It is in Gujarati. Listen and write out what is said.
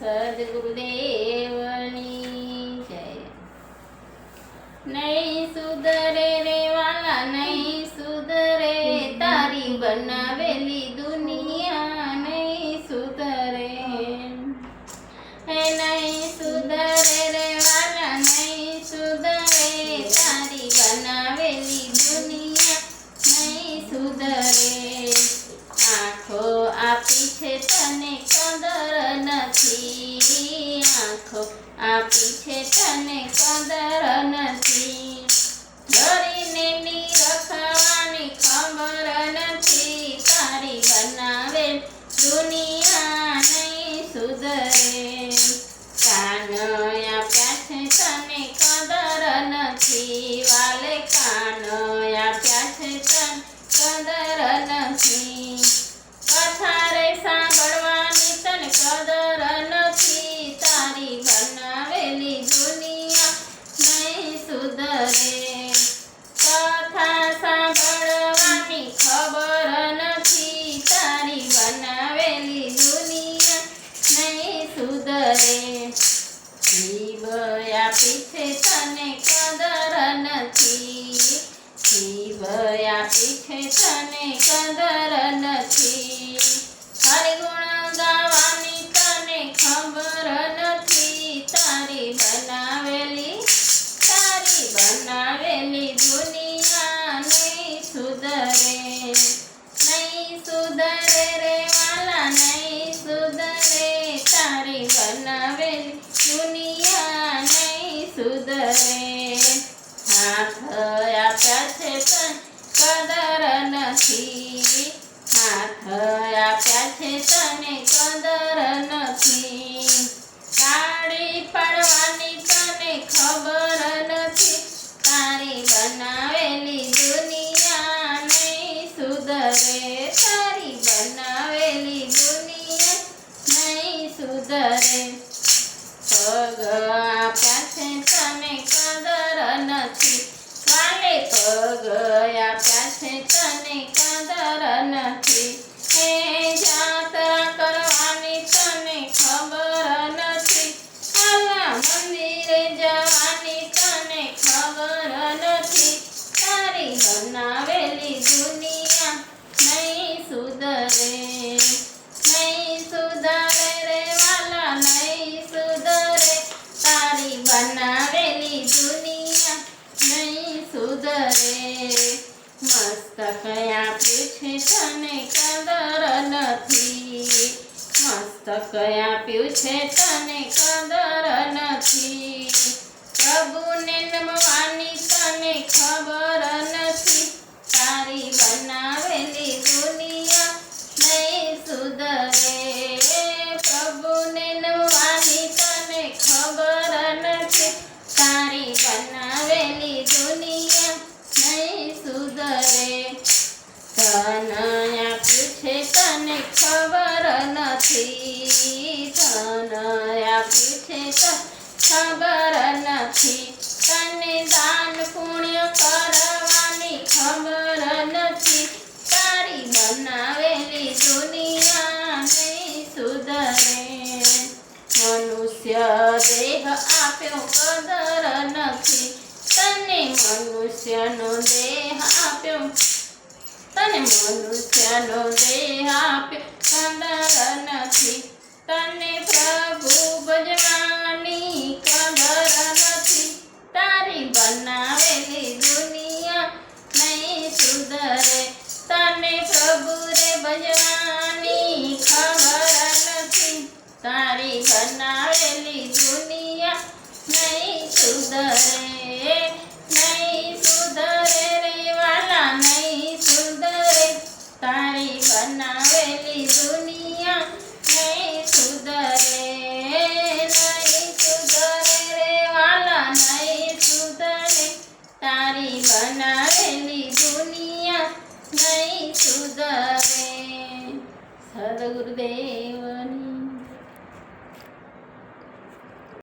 સદગુરુદેવની જય. નહીં સુધરે રે વાલા નહીં સુધરે તારી બનાવેલી છે તને કદર નથી. આંખો આપી છે તને કદર નથી. ડરીને નિરખવાની ખબર નથી. તારી બનાવે દુનિયા નહીં સુધરે. છે તને કદર નથી. હરિગુણ ગાવાની તને ખબર નથી. તારી બનાવેલી તારી બનાવેલી દુનિયા નહીં સુધરે. નહીં સુધરે રે વાલા, નહીં સુધરે. તારી બનાવેલી દુનિયા નહીં સુધરે હાથ આપ્યા છે તને કદર નથી હાથ આપ્યા છે તને કદર નથી તાળી પાડવાની તને ખબર નથી. તારી બનાવેલી દુનિયા નહીં સુધરે, તારી બનાવેલી દુનિયા નહીં સુધરે. પગ વાલે પગ તને કદર નથી. હે જાત્રા કરવાની તને ખબર નથી. આલા મંદિરે જવાની તને ખબર નથી. તારી બનાવેલી દુનિયા નહીં સુધરે. સુધરે. મસ્તક આપે છે તને કદર નથી. મસ્તક આપ્યું છે તને કદર નથી. પ્રભુને નમવાની તને ખબર નથી. તારી બનાવેલી દુનિયા નહીં સુધરે. પ્રભુને નમવાની તને ખબર નહીં તનયા ધન તને ખબર નથી? તનયા આપ્યું તો, ખબર નથી? તને દાન પુણ્ય કરવાની ખબર નથી? તારી બનાવેલી દુનિયાને સુધરે. મનુષ્ય દેહ આપ્યો કદર નથી. તને મનુષ્યનો દેહ તને મનુષ્યનો દેહ આપે કદર નથી. તને પ્રભુ ભજવાની કદર નથી. તારી બનાવેલી દુનિયા નહીં સુધરે. તને પ્રભુ રે ભજવાની ખબર નથી. તારી બનાવેલી દુનિયા નહીં સુધરે. નહીં સુધરે. સદગુરુદેવની